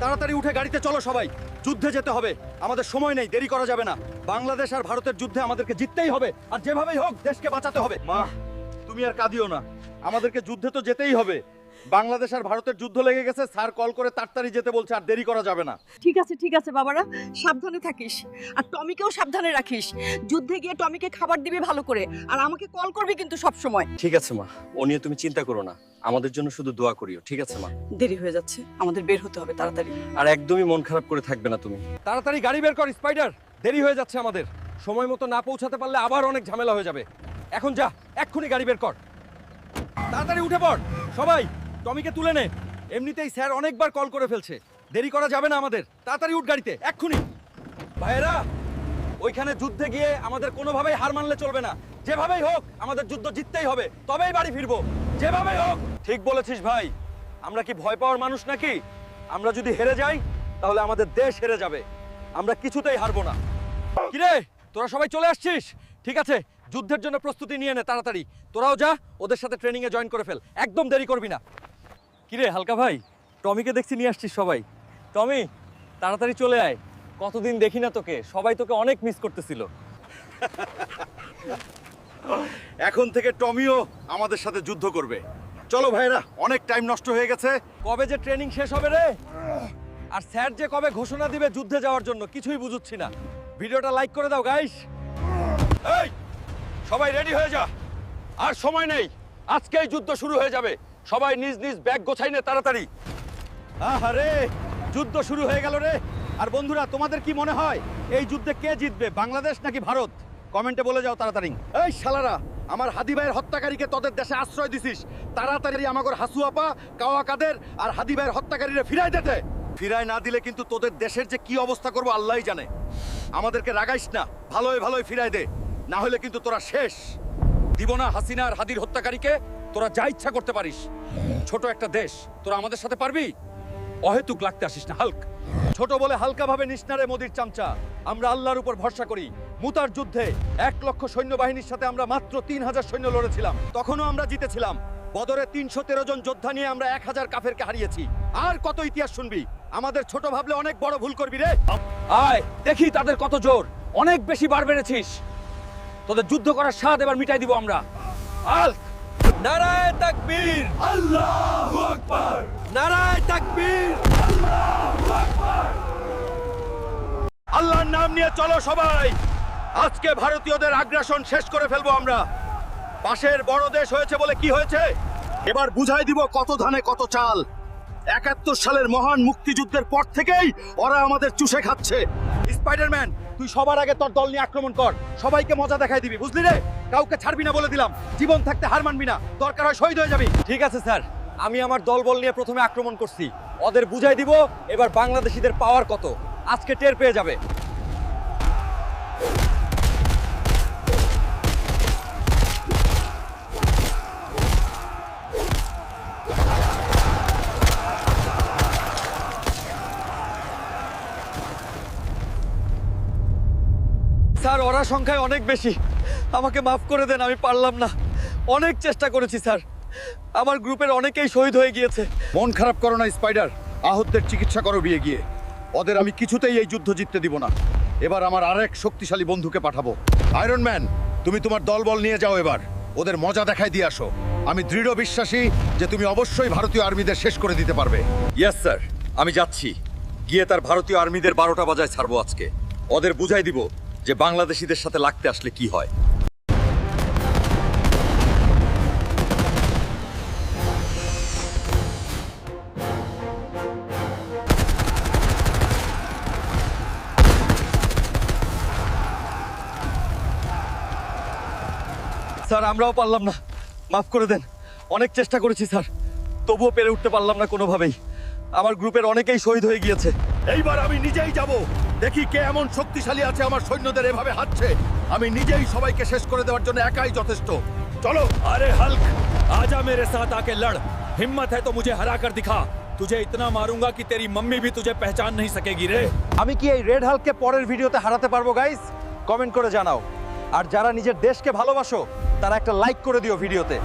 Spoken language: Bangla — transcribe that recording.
তাড়াতাড়ি উঠে গাড়িতে চলো সবাই। যুদ্ধে যেতে হবে। আমাদের সময় নেই, দেরি করা যাবে না। বাংলাদেশ আর ভারতের যুদ্ধে আমাদেরকে জিততেই হবে। আর যেভাবেই হোক, দেশকে বাঁচাতে হবে। মা, তুমি আর কাঁদিও না। আমাদেরকে যুদ্ধে তো যেতেই হবে। বাংলাদেশ আর ভারতের যুদ্ধ লেগে গেছে স্যার কল করে তাড়াতাড়ি যেতে বলছে আর দেরি করা যাবে না। ঠিক আছে ঠিক আছে বাবারা সাবধানে থাকিস। আর টমিকেও সাবধানে রাখিস। যুদ্ধে গিয়ে টমিকে খাবার দিবি ভালো করে আর আমাকে কল করবি কিন্তু সব সময় ঠিক আছে মা। ও নিয়ে তুমি চিন্তা করো না। আমাদের জন্য শুধু দোয়া করিও ঠিক আছে মা? দেরি হয়ে যাচ্ছে। আমাদের বের হতে হবে তাড়াতাড়ি। আর একদমই মন খারাপ করে থাকবে না তুমি। তাড়াতাড়ি গাড়ি বের কর স্পাইডার। দেরি হয়ে যাচ্ছে আমাদের। সময় মতো না পৌঁছাতে পারলে আবার অনেক ঝামেলা হয়ে যাবে। এখন যা এক্ষুনি গাড়ি বের কর। তাড়াতাড়ি উঠে পড়। সবাই টমিকে তুলে নে। এমনিতেই স্যার অনেকবার কল করে ফেলছে। দেরি করা যাবে না আমাদের। তাড়াতাড়ি উঠ গাড়িতে। এক্ষুনি। ভাইয়েরা, ওইখানে যুদ্ধে গিয়ে আমাদের কোনোভাবেই হার মানলে চলবে না। যেভাবেই হোক, আমাদের যুদ্ধ জিততেই হবে। তবেই বাড়ি ফিরবো। যেভাবেই হোক। ঠিক বলেছিস ভাই। আমরা কি ভয় পাওয়ার মানুষ নাকি? আমরা যদি হেরে যাই, তাহলে আমাদের দেশ হেরে যাবে। আমরা কিছুতেই হারবো না। কিরে, তোরা সবাই চলে আসছিস? ঠিক আছে, যুদ্ধের জন্য প্রস্তুতি নিয়ে নে তাড়াতাড়ি। তোরাও যা, ওদের সাথে ট্রেনিংয়ে জয়েন করে ফেল। একদম দেরি করবি না। কিরে হালকা ভাই? টমিকে দেখছি নিয়ে আসছিস সবাই। টমি তাড়াতাড়ি চলে আয়। কতদিন দেখি না তোকে সবাই তোকে অনেক মিস করতেছিল। এখন থেকে টমিও আমাদের সাথে যুদ্ধ করবে। চলো ভাইরা অনেক টাইম নষ্ট হয়ে গেছে। কবে যে ট্রেনিং শেষ হবে রে? আর স্যার যে কবে ঘোষণা দিবে যুদ্ধে যাওয়ার জন্য কিছুই বুঝুচ্ছি না। ভিডিওটা লাইক করে দাও গাইস এই সবাই রেডি হয়ে যা। আর সময় নেই। আজকেই যুদ্ধ শুরু হয়ে যাবে। সবাই নিজ নিজ ব্যাগ গোছাই নে তাড়াতাড়ি। আহারে যুদ্ধ শুরু হয়ে গেল রে। আর বন্ধুরা তোমাদের কি মনে হয় এই যুদ্ধে কে জিতবে বাংলাদেশ নাকি ভারত? কমেন্টে বলে যাও তাড়াতাড়ি। এই শালারা আমার হাদি ভাইয়ের হত্যাকারীকে তোদের দেশে আশ্রয় দিছিস। তাড়াতাড়ি আমাগর হাসু আপা কাওয়া কাদের আর হাদি ভাইয়ের হত্যাকারীরে ফিরাই দিতে ফিরাই না দিলে কিন্তু তোদের দেশের যে কি অবস্থা করব আল্লাহই জানে। আমাদেরকে রাগাইস না ভালোই ভালোই ফিরাই দে। না হলে কিন্তু তোরা শেষ। দিব না হাসিনা আর হাদির হত্যাকারীকে তোরা যা ইচ্ছা করতে পারিস। ছোট একটা দেশ, তোরা আমাদের সাথে পারবি? অহেতুক লাগতে আসিস না, হালক। ছোট বলে হালকা ভাবে নিসনারে মোদির চামচা। আমরা আল্লাহর উপর ভরসা করি। মুতার যুদ্ধে এক লক্ষ সৈন্যবাহিনীর সাথে আমরা মাত্র তিন হাজার সৈন্য লড়েছিলাম। তখনও আমরা জিতেছিলাম। বদরে তিনশো তেরো জন যোদ্ধা নিয়ে আমরা এক হাজার কাফেরকে হারিয়েছি। আর কত ইতিহাস শুনবি? আমাদের ছোট ভাবলে অনেক বড় ভুল করবি রে। আয়, দেখি তাদের কত জোর। অনেক বেশি বার বেড়েছিস। তোদের যুদ্ধ করার স্বাদ এবার মিটাই দিব আমরা। আল নারায় তাকবীর। আল্লাহু আকবার। নারায় তাকবীর। আল্লাহর নাম নিয়ে চলো সবাই। আজকে ভারতীয়দের আগ্রাসন শেষ করে ফেলব আমরা। পাশের বড় দেশ হয়েছে বলে কি হয়েছে? এবার বুঝাই দিব কত ধানে কত চাল। একাত্তর সালের মহান মুক্তিযুদ্ধের পর থেকেই ওরা আমাদের চুষে খাচ্ছে। স্পাইডারম্যান, তুই সবার আগে তোর দল নিয়ে আক্রমণ কর। সবাইকে মজা দেখাই দিবি, বুঝলি রে? কাউকে ছাড়বি না বলে দিলাম। জীবন থাকতে হার মানবি না। দরকার হয় শহীদ হয়ে যাবি। ঠিক আছে, স্যার। আমি আমার দল বল নিয়ে প্রথমে আক্রমণ করছি। ওদের বুঝাই দিব, এবার বাংলাদেশিদের পাওয়ার কত। আজকে টের পেয়ে যাবে। স্যার ওরা সংখ্যায় অনেক বেশি। আমাকে মাফ করে দেন আমি পারলাম না। অনেক চেষ্টা করেছি স্যার। আমার গ্রুপের অনেকেই শহীদ হয়ে গিয়েছে। মন খারাপ করো না স্পাইডার। আহতদের চিকিৎসা করো বিয়ে গিয়ে। ওদের আমি কিছুতেই এই যুদ্ধ জিততে দিব না। এবার আমার আরেক শক্তিশালী বন্ধুকে পাঠাবো। আয়রন ম্যান তুমি তোমার দলবল নিয়ে যাও এবার। ওদের মজা দেখায় দিয়ে আসো। আমি দৃঢ় বিশ্বাসী যে তুমি অবশ্যই ভারতীয় আর্মিদের শেষ করে দিতে পারবে। ইয়েস স্যার আমি যাচ্ছি। গিয়ে তার ভারতীয় আর্মিদের বারোটা বাজায় ছাড়বো আজকে। ওদের বুঝাই দিব যে বাংলাদেশিদের সাথে লাগতে আসলে কি হয়। স্যার, আমরাও পারলাম না। মাফ করে দেন। অনেক চেষ্টা করেছি, স্যার। তবুও পেরে উঠতে পারলাম না কোনোভাবেই। আমার গ্রুপের অনেকেই শহীদ হয়ে গিয়েছে। এইবার আমি নিজেই যাব। দেখি কে এমন শক্তিশালী আছে আমার সৈন্যদের এভাবে হাঁটছে আমি নিজেই সবাইকে শেষ করে দেওয়ার জন্য একাই যথেষ্ট চলো अरे हल्क आजा मेरे साथ आके लड़ हिम्मत है तो मुझे हरा कर दिखा तुझे इतना मारूंगा कि तेरी मम्मी भी तुझे पहचान नहीं सकेगी रे আমি কি এই রেড হাল্ককে পরের ভিডিওতে হারাতে পারবো গাইস কমেন্ট করে জানাও আর যারা নিজের দেশকে ভালোবাসো তারা একটা লাইক করে দিও ভিডিওতে